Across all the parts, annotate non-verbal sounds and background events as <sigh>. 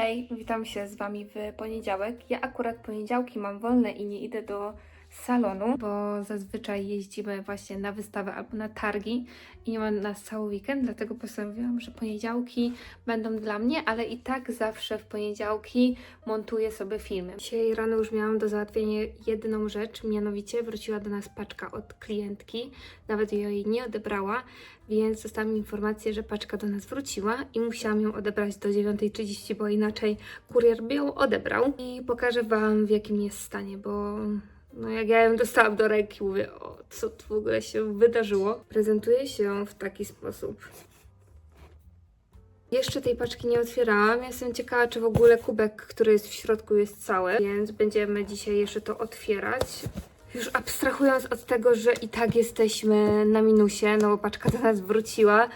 Hej, witam się z Wami w poniedziałek. Ja akurat poniedziałki mam wolne i nie idę do salonu, bo zazwyczaj jeździmy właśnie na wystawę albo na targi i nie ma nas cały weekend, dlatego postanowiłam, że poniedziałki będą dla mnie, ale i tak zawsze w poniedziałki montuję sobie filmy. Dzisiaj rano już miałam do załatwienia jedną rzecz, mianowicie wróciła do nas paczka od klientki, nawet jej nie odebrała, więc dostałam informację, że paczka do nas wróciła i musiałam ją odebrać do 9.30, bo inaczej kurier by ją odebrał. I pokażę Wam w jakim jest stanie, bo no jak ja ją dostałam do ręki, mówię, o co tu w ogóle się wydarzyło. Prezentuje się w taki sposób. Jeszcze tej paczki nie otwierałam. Jestem ciekawa, czy w ogóle kubek, który jest w środku, jest cały, więc będziemy dzisiaj jeszcze to otwierać. Już abstrahując od tego, że i tak jesteśmy na minusie, no bo paczka do nas wróciła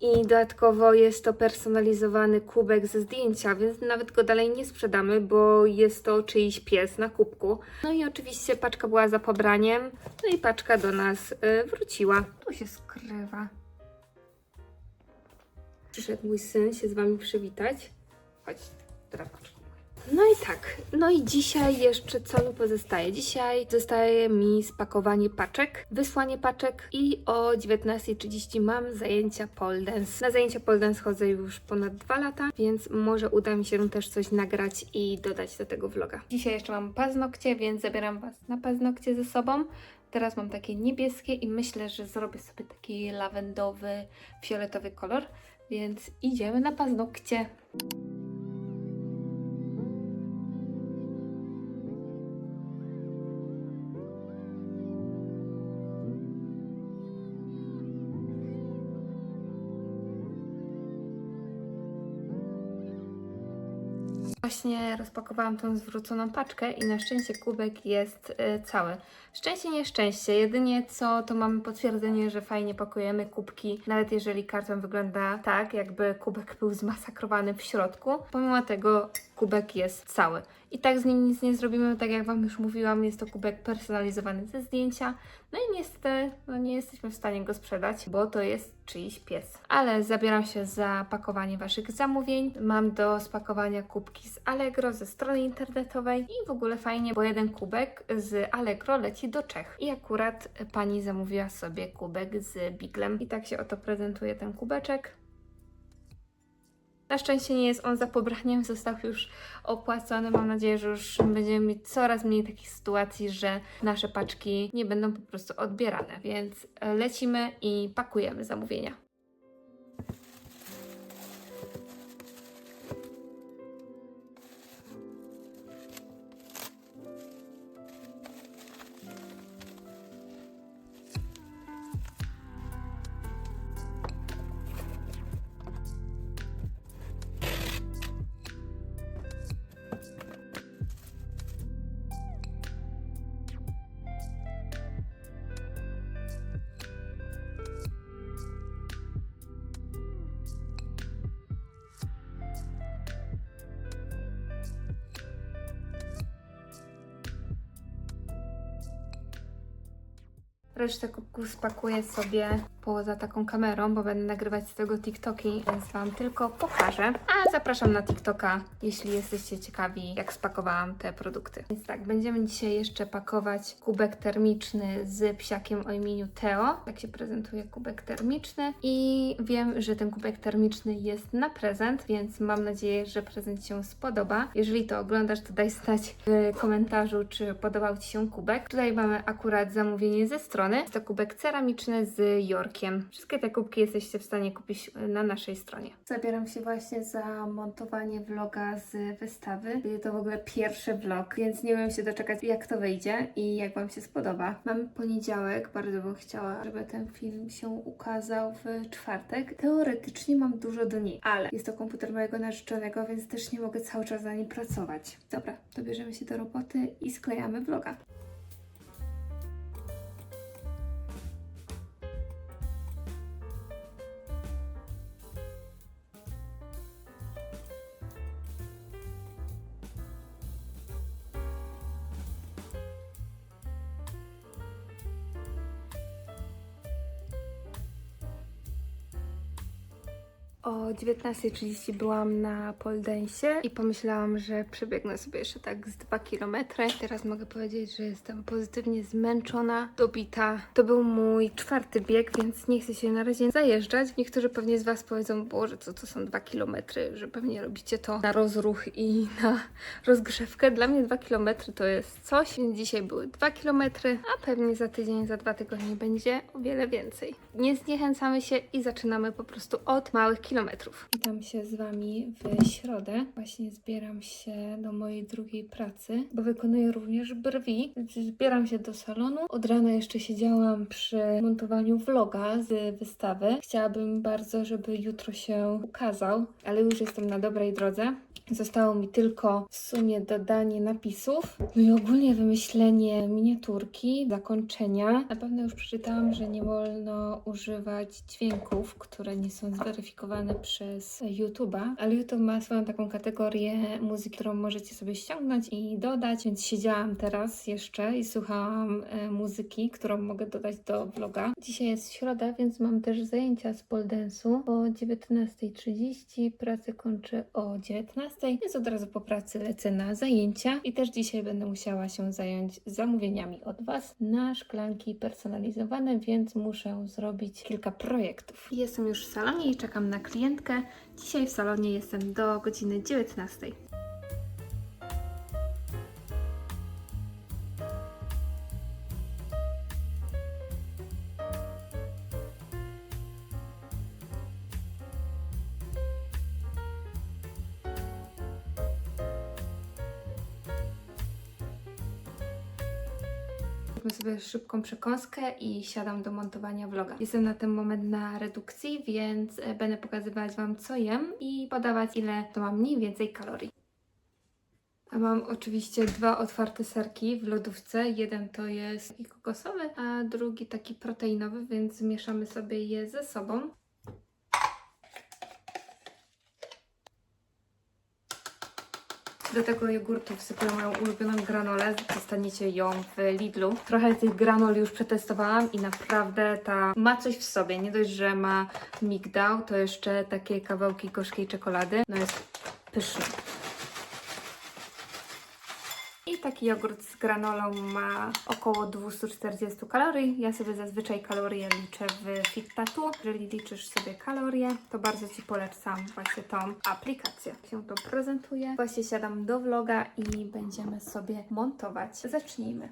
i dodatkowo jest to personalizowany kubek ze zdjęcia, więc nawet go dalej nie sprzedamy, bo jest to czyjś pies na kubku. No i oczywiście paczka była za pobraniem, no i paczka do nas y, wróciła. Tu się skrywa. Przyszedł mój syn się z Wami przywitać. Chodź, teraz paczka. No i tak, no i dzisiaj jeszcze co mi pozostaje? Dzisiaj zostaje mi spakowanie paczek, wysłanie paczek i o 19.30 mam zajęcia pole dance. Na zajęcia pole dance chodzę już ponad dwa lata, więc może uda mi się też coś nagrać i dodać do tego vloga. Dzisiaj jeszcze mam paznokcie, więc zabieram Was na paznokcie ze sobą. Teraz mam takie niebieskie i myślę, że zrobię sobie taki lawendowy, fioletowy kolor, więc idziemy na paznokcie. Właśnie rozpakowałam tą zwróconą paczkę i na szczęście kubek jest y, cały. Szczęście, nieszczęście. Jedynie co, to mamy potwierdzenie, że fajnie pakujemy kubki, nawet jeżeli karton wygląda tak, jakby kubek był zmasakrowany w środku. Pomimo tego kubek jest cały. I tak z nim nic nie zrobimy, tak jak Wam już mówiłam, jest to kubek personalizowany ze zdjęcia. No i niestety no nie jesteśmy w stanie go sprzedać, bo to jest czyjś pies. Ale zabieram się za pakowanie Waszych zamówień. Mam do spakowania kubki z Allegro, ze strony internetowej i w ogóle fajnie, bo jeden kubek z Allegro leci do Czech. I akurat pani zamówiła sobie kubek z Biglem. I tak się oto prezentuje ten kubeczek. Na szczęście nie jest on za pobraniem, został już opłacony. Mam nadzieję, że już będziemy mieć coraz mniej takich sytuacji, że nasze paczki nie będą po prostu odbierane. Więc lecimy i pakujemy zamówienia. Resztę kubków spakuję sobie poza taką kamerą, bo będę nagrywać z tego TikToki, więc Wam tylko pokażę. A zapraszam na TikToka, jeśli jesteście ciekawi, jak spakowałam te produkty. Więc tak, będziemy dzisiaj jeszcze pakować kubek termiczny z psiakiem o imieniu Teo. Tak się prezentuje kubek termiczny. I wiem, że ten kubek termiczny jest na prezent, więc mam nadzieję, że prezent się spodoba. Jeżeli to oglądasz, to daj znać w komentarzu, czy podobał Ci się kubek. Tutaj mamy akurat zamówienie ze strony. Jest to kubek ceramiczny z Jorkiem. Wszystkie te kubki jesteście w stanie kupić na naszej stronie. Zabieram się właśnie za montowanie vloga z wystawy. Będzie to w ogóle pierwszy vlog, więc nie wiem się doczekać, jak to wyjdzie i jak Wam się spodoba. Mamy poniedziałek, bardzo bym chciała, żeby ten film się ukazał w czwartek. Teoretycznie mam dużo dni, ale jest to komputer mojego narzeczonego, więc też nie mogę cały czas na nim pracować. Dobra, to bierzemy się do roboty i sklejamy vloga. O 19.30 byłam na poldensie i pomyślałam, że przebiegnę sobie jeszcze tak z 2 km. Teraz mogę powiedzieć, że jestem pozytywnie zmęczona, dobita. To był mój czwarty bieg, więc nie chcę się na razie zajeżdżać. Niektórzy pewnie z Was powiedzą, Boże, co to są 2 km, że pewnie robicie to na rozruch i <laughs> na rozgrzewkę. Dla mnie 2 km to jest coś, dzisiaj były 2 km, a pewnie za tydzień, za dwa tygodnie będzie o wiele więcej. Nie zniechęcamy się i zaczynamy po prostu od małych kilometrów. Witam się z Wami w środę. Właśnie zbieram się do mojej drugiej pracy, bo wykonuję również brwi. Zbieram się do salonu. Od rana jeszcze siedziałam przy montowaniu vloga z wystawy. Chciałabym bardzo, żeby jutro się ukazał, ale już jestem na dobrej drodze. Zostało mi tylko w sumie dodanie napisów, no i ogólnie wymyślenie miniaturki, zakończenia. Na pewno już przeczytałam, że nie wolno używać dźwięków, które nie są zweryfikowane przez YouTube'a, ale YouTube ma swoją taką kategorię muzyki, którą możecie sobie ściągnąć i dodać, więc siedziałam teraz jeszcze i słuchałam e, muzyki, którą mogę dodać do vloga. Dzisiaj jest środa, więc mam też zajęcia z pole dance'u o 19.30, pracę kończę o 19.00, więc od razu po pracy lecę na zajęcia i też dzisiaj będę musiała się zająć zamówieniami od Was na szklanki personalizowane, więc muszę zrobić kilka projektów. Jestem już w salonie i czekam na klientkę. Dzisiaj w salonie jestem do godziny 19.00. Zróbmy sobie szybką przekąskę i siadam do montowania vloga. Jestem na ten moment na redukcji, więc e, będę pokazywać Wam co jem i podawać ile to ma mniej więcej kalorii. A mam oczywiście dwa otwarte serki w lodówce. Jeden to jest taki kokosowy, a drugi taki proteinowy, więc zmieszamy sobie je ze sobą. Do tego jogurtu wsypuję moją ulubioną granolę. Dostaniecie ją w Lidlu. Trochę tych granol już przetestowałam i naprawdę ta ma coś w sobie. Nie dość, że ma migdał, to jeszcze takie kawałki gorzkiej czekolady. No jest pyszny. I taki jogurt z granolą ma około 240 kalorii. Ja sobie zazwyczaj kalorie liczę w Fitpatu. Jeżeli liczysz sobie kalorie, to bardzo Ci polecam właśnie tą aplikację. Się to prezentuje. Właśnie siadam do vloga i będziemy sobie montować. Zacznijmy.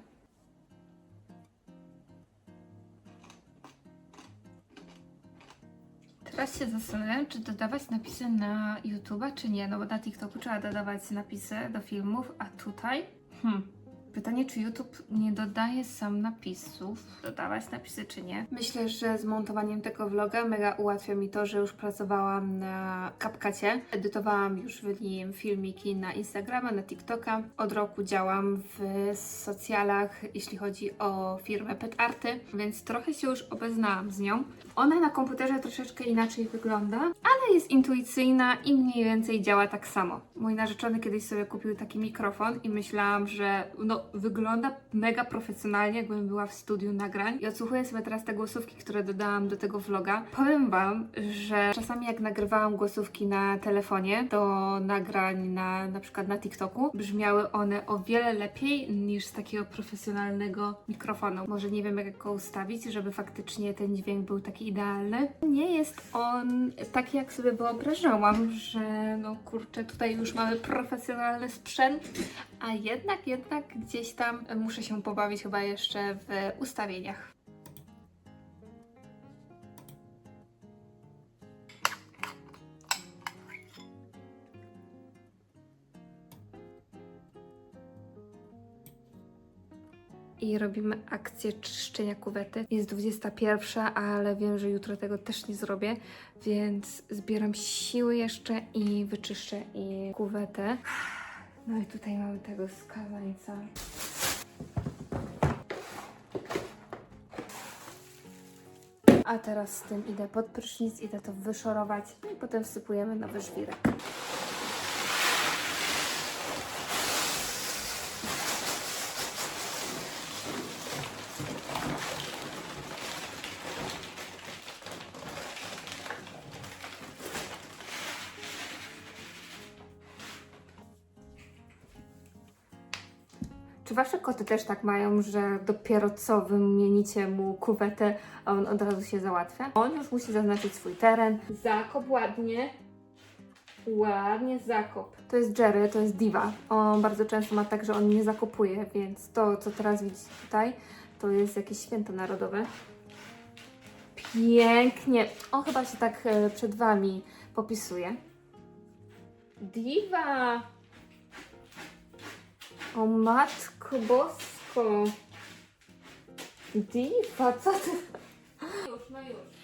Teraz się zastanawiam, czy dodawać napisy na YouTube'a, czy nie, no bo na TikToku trzeba dodawać napisy do filmów, a tutaj... Hmm. Pytanie, czy YouTube nie dodaje sam napisów, dodawać napisy czy nie? Myślę, że z montowaniem tego vloga mega ułatwia mi to, że już pracowałam na CapCutie. Edytowałam już w nim filmiki na Instagrama, na TikToka. Od roku działam w socjalach, jeśli chodzi o firmę Pet Arty, więc trochę się już obeznałam z nią. Ona na komputerze troszeczkę inaczej wygląda, ale jest intuicyjna i mniej więcej działa tak samo. Mój narzeczony kiedyś sobie kupił taki mikrofon i myślałam, że no wygląda mega profesjonalnie, jakbym była w studiu nagrań. I odsłuchuję sobie teraz te głosówki, które dodałam do tego vloga. Powiem Wam, że czasami jak nagrywałam głosówki na telefonie do nagrań na, na przykład na TikToku, brzmiały one o wiele lepiej niż z takiego profesjonalnego mikrofonu. Może nie wiem jak go ustawić, żeby faktycznie ten dźwięk był taki idealny. Nie jest on taki jak sobie wyobrażałam, że no kurczę, tutaj już mamy profesjonalny sprzęt, a jednak, jednak gdzieś tam muszę się pobawić chyba jeszcze w ustawieniach. I robimy akcję czyszczenia kuwety. Jest 21, ale wiem, że jutro tego też nie zrobię, więc zbieram siły jeszcze i wyczyszczę i kuwetę. No i tutaj mamy tego skazańca. A teraz z tym idę pod prysznic, idę to wyszorować no i potem wsypujemy nowy żwirek. Wasze koty też tak mają, że dopiero co wymienicie mu kuwetę, a on od razu się załatwia? On już musi zaznaczyć swój teren. Zakop ładnie. Ładnie zakop. To jest Jerry, to jest diva. On bardzo często ma tak, że on nie zakopuje, więc to, co teraz widzicie tutaj, to jest jakieś święto narodowe. Pięknie. On chyba się tak e, przed Wami popisuje. Diva! O matko bosko! Diva, co ty? Już, no już.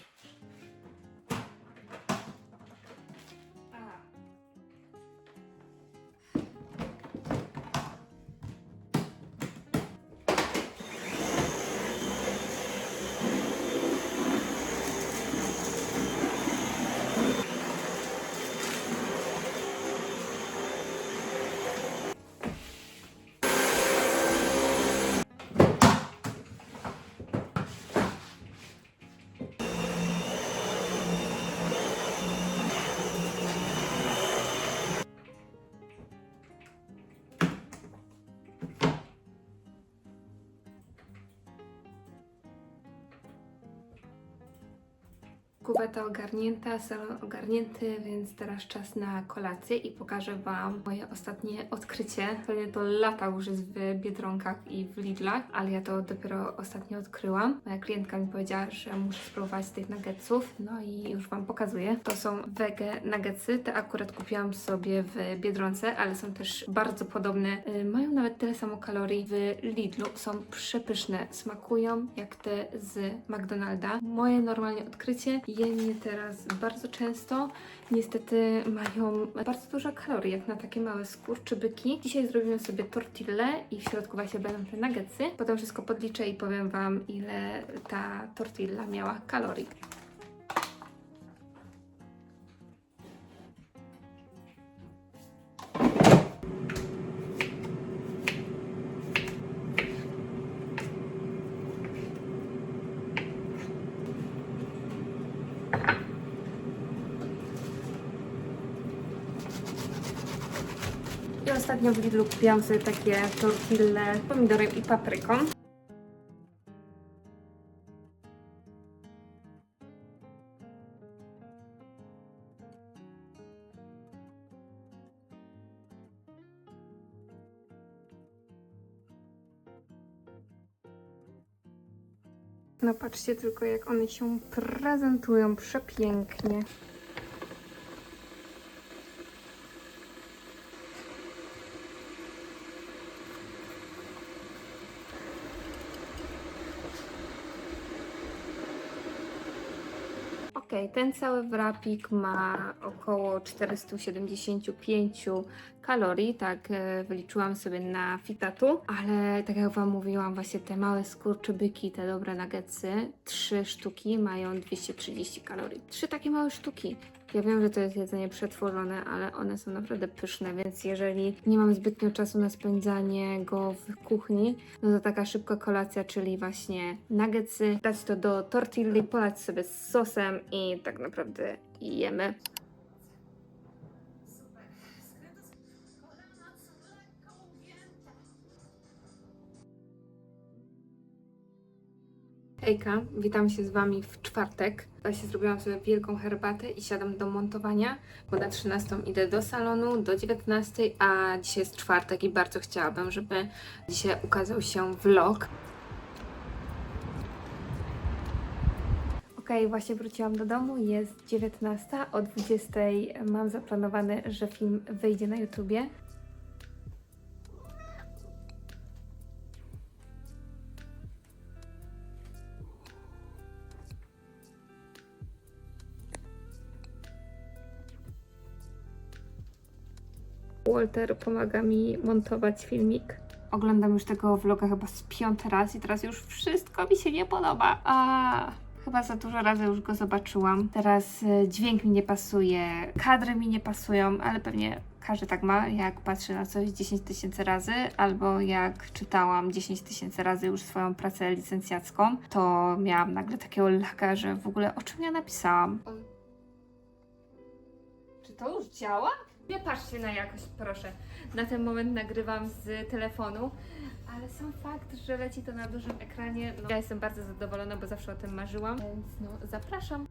Kuweta ogarnięta, salon ogarnięty, więc teraz czas na kolację i pokażę Wam moje ostatnie odkrycie. Pewnie to lata już jest w Biedronkach i w Lidlach, ale ja to dopiero ostatnio odkryłam. Moja klientka mi powiedziała, że muszę spróbować tych nuggetsów, no i już Wam pokazuję. To są wege nuggetsy, te akurat kupiłam sobie w Biedronce, ale są też bardzo podobne. Y, Mają nawet tyle samo kalorii w Lidlu, są przepyszne, smakują jak te z McDonalda. Moje normalnie odkrycie, jem je teraz bardzo często. Niestety mają bardzo dużo kalorii, jak na takie małe skurczybyki. Dzisiaj zrobimy sobie tortillę i w środku właśnie będą te nuggetsy. Potem wszystko podliczę i powiem Wam, ile ta tortilla miała kalorii. I ostatnio w Lidlu kupiłam sobie takie tortille z pomidorem i papryką. No patrzcie tylko jak one się prezentują przepięknie. Ok, ten cały wrapik ma około 475 kalorii, tak e, wyliczyłam sobie na fitatu, ale tak jak Wam mówiłam, właśnie te małe skurczybyki, te dobre nuggetsy, trzy sztuki mają 230 kalorii. Trzy takie małe sztuki. Ja wiem, że to jest jedzenie przetworzone, ale one są naprawdę pyszne, więc jeżeli nie mam zbytnio czasu na spędzanie go w kuchni, no to taka szybka kolacja, czyli właśnie nuggetsy, dać to do tortilli, polać sobie z sosem i tak naprawdę jemy. Hejka, witam się z Wami w czwartek. Właśnie zrobiłam sobie wielką herbatę i siadam do montowania, bo na 13 idę do salonu, do 19, a dzisiaj jest czwartek i bardzo chciałabym, żeby dzisiaj ukazał się vlog. Ok, właśnie wróciłam do domu, jest 19, o 20 mam zaplanowane, że film wyjdzie na YouTubie. Walter pomaga mi montować filmik. Oglądam już tego vloga chyba z piąty raz i teraz już wszystko mi się nie podoba. A chyba za dużo razy już go zobaczyłam. Teraz e, dźwięk mi nie pasuje, kadry mi nie pasują, ale pewnie każdy tak ma, jak patrzy na coś 10 tysięcy razy, albo jak czytałam 10 tysięcy razy już swoją pracę licencjacką, to miałam nagle takiego laga, że w ogóle o czym ja napisałam. Czy to już działa? Nie patrzcie na jakość, proszę. Na ten moment nagrywam z telefonu, Ale sam fakt, że leci to na dużym ekranie, no ja jestem bardzo zadowolona, bo zawsze o tym marzyłam, więc no zapraszam.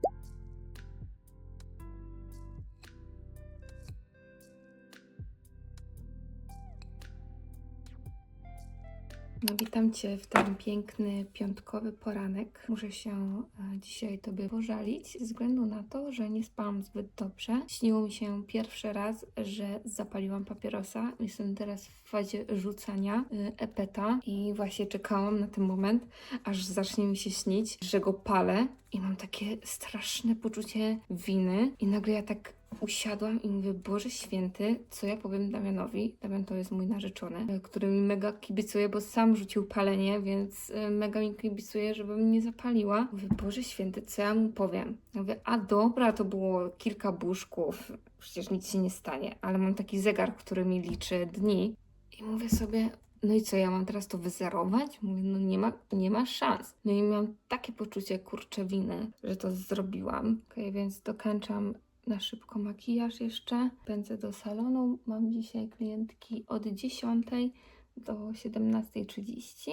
No witam Cię w ten piękny piątkowy poranek. Muszę się e, dzisiaj Tobie pożalić ze względu na to, że nie spałam zbyt dobrze. Śniło mi się pierwszy raz, że zapaliłam papierosa. Jestem teraz w fazie rzucania e, epeta i właśnie czekałam na ten moment, aż zacznie mi się śnić, że go palę i mam takie straszne poczucie winy i nagle ja tak usiadłam i mówię, Boże Święty, co ja powiem Damianowi? Damian to jest mój narzeczony, e, który mi mega kibicuje, bo sam rzucił palenie, więc e, mega mi kibicuje, żebym nie zapaliła. Mówię, Boże Święty, co ja mu powiem? Ja mówię, a dobra, to było kilka buszków, przecież nic się nie stanie, ale mam taki zegar, który mi liczy dni i mówię sobie, no i co, ja mam teraz to wyzerować? Mówię, no nie ma, nie ma szans. No i miałam takie poczucie kurcze winy, że to zrobiłam. Okej, więc dokończam na szybko makijaż jeszcze. Pędzę do salonu. Mam dzisiaj klientki od 10 do 17.30.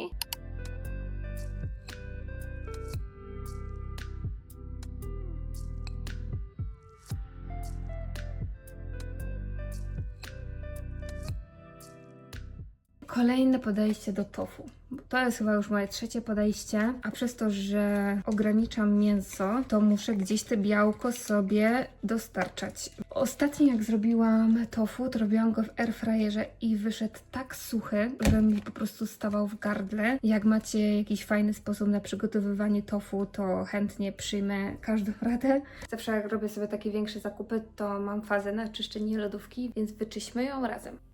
Kolejne podejście do tofu. To jest chyba już moje trzecie podejście, a przez to, że ograniczam mięso, to muszę gdzieś te białko sobie dostarczać. Ostatnio jak zrobiłam tofu, to robiłam go w airfryerze i wyszedł tak suchy, że mi po prostu stawał w gardle. Jak macie jakiś fajny sposób na przygotowywanie tofu, to chętnie przyjmę każdą radę. Zawsze jak robię sobie takie większe zakupy, to mam fazę na czyszczenie lodówki, więc wyczyśmy ją razem.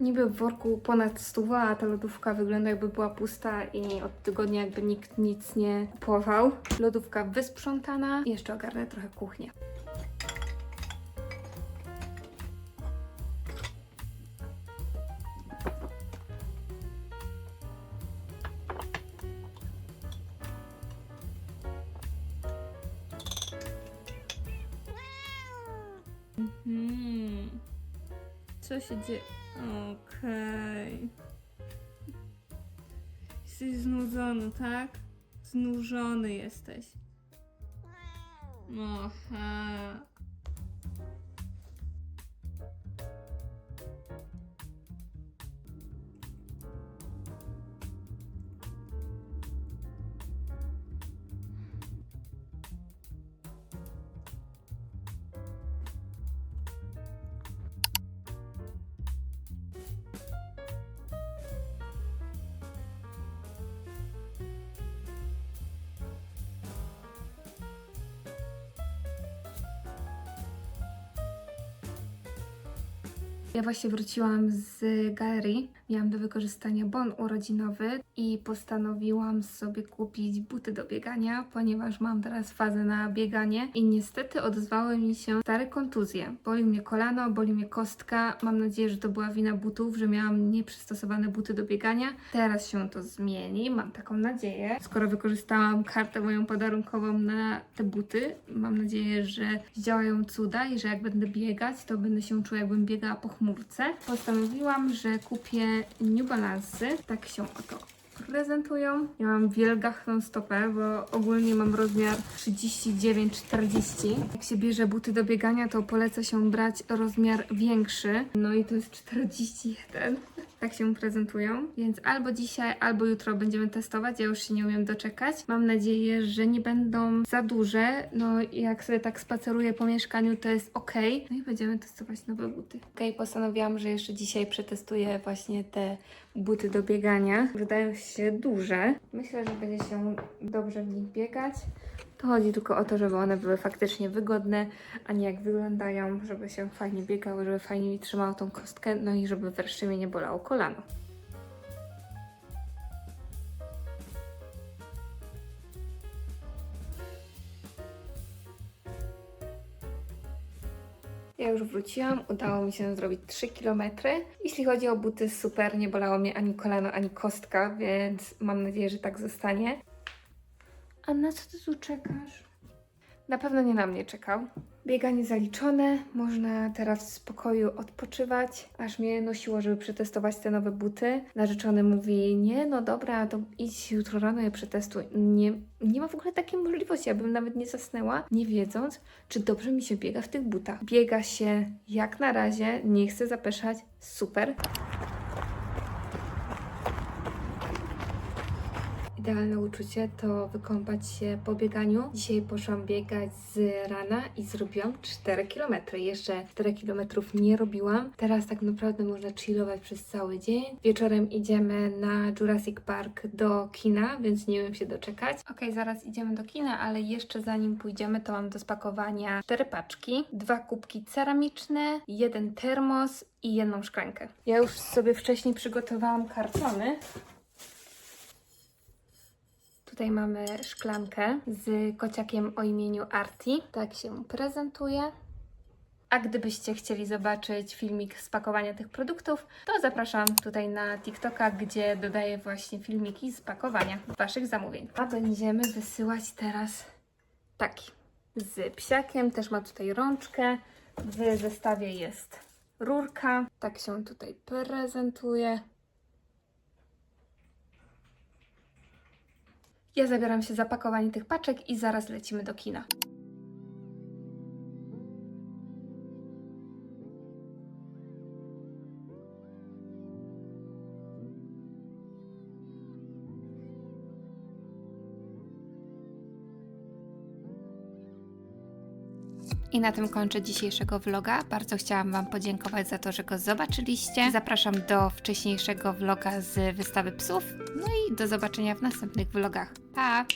Niby w worku ponad stuwa, a ta lodówka wygląda jakby była pusta i od tygodnia jakby nikt nic nie kupował. Lodówka wysprzątana jeszcze ogarnę trochę kuchnię. Się dzieje? Okej. Jesteś znudzony, tak? Znużony jesteś. Aha. Ja właśnie wróciłam z galerii. Miałam do wykorzystania bon urodzinowy i postanowiłam sobie kupić buty do biegania, ponieważ mam teraz fazę na bieganie i niestety odezwały mi się stare kontuzje. Boli mnie kolano, boli mnie kostka. Mam nadzieję, że to była wina butów, że miałam nieprzystosowane buty do biegania. Teraz się to zmieni, mam taką nadzieję. Skoro wykorzystałam kartę moją podarunkową na te buty, mam nadzieję, że zdziałają cuda i że jak będę biegać, to będę się czuła jakbym biegała po chmurce. Postanowiłam, że kupię New Balance. Tak się oto prezentują. Ja mam wielgachną stopę, bo ogólnie mam rozmiar 39-40. Jak się bierze buty do biegania, to poleca się brać rozmiar większy. No i to jest 41. Tak się prezentują. Więc albo dzisiaj, albo jutro będziemy testować. Ja już się nie umiem doczekać. Mam nadzieję, że nie będą za duże. No i jak sobie tak spaceruję po mieszkaniu, to jest ok. No i będziemy testować nowe buty. Ok, postanowiłam, że jeszcze dzisiaj przetestuję właśnie te buty do biegania. Wydają się duże. Myślę, że będzie się dobrze w nich biegać. To chodzi tylko o to, żeby one były faktycznie wygodne, a nie jak wyglądają, żeby się fajnie biegały, żeby fajnie mi trzymało tą kostkę, no i żeby wreszcie mnie nie bolało kolano. Ja już wróciłam, udało mi się zrobić 3 km. Jeśli chodzi o buty, super, nie bolało mnie ani kolano, ani kostka, więc mam nadzieję, że tak zostanie. A na co ty tu czekasz? Na pewno nie na mnie czekał. Bieganie zaliczone, można teraz w spokoju odpoczywać, aż mnie nosiło, żeby przetestować te nowe buty. Narzeczony mówi, nie no dobra, to idź jutro rano je przetestuj. Nie, nie ma w ogóle takiej możliwości, ja bym nawet nie zasnęła, nie wiedząc, czy dobrze mi się biega w tych butach. Biega się jak na razie, nie chcę zapeszać, super. Idealne uczucie to wykąpać się po bieganiu. Dzisiaj poszłam biegać z rana i zrobiłam 4 km. Jeszcze 4 km nie robiłam. Teraz tak naprawdę można chillować przez cały dzień. Wieczorem idziemy na Jurassic Park do kina, więc nie wiem się doczekać. Ok, zaraz idziemy do kina, ale jeszcze zanim pójdziemy, to mam do spakowania 4 paczki, dwa kubki ceramiczne, jeden termos i jedną szklankę. Ja już sobie wcześniej przygotowałam kartony. Tutaj mamy szklankę z kociakiem o imieniu Arti. Tak się prezentuje. A gdybyście chcieli zobaczyć filmik spakowania tych produktów, to zapraszam tutaj na TikToka, gdzie dodaję właśnie filmiki z pakowania Waszych zamówień. A będziemy wysyłać teraz taki z psiakiem, też ma tutaj rączkę. W zestawie jest rurka. Tak się tutaj prezentuje. Ja zabieram się za pakowanie tych paczek i zaraz lecimy do kina. I na tym kończę dzisiejszego vloga. Bardzo chciałam Wam podziękować za to, że go zobaczyliście. Zapraszam do wcześniejszego vloga z wystawy psów. No i do zobaczenia w następnych vlogach. Pa!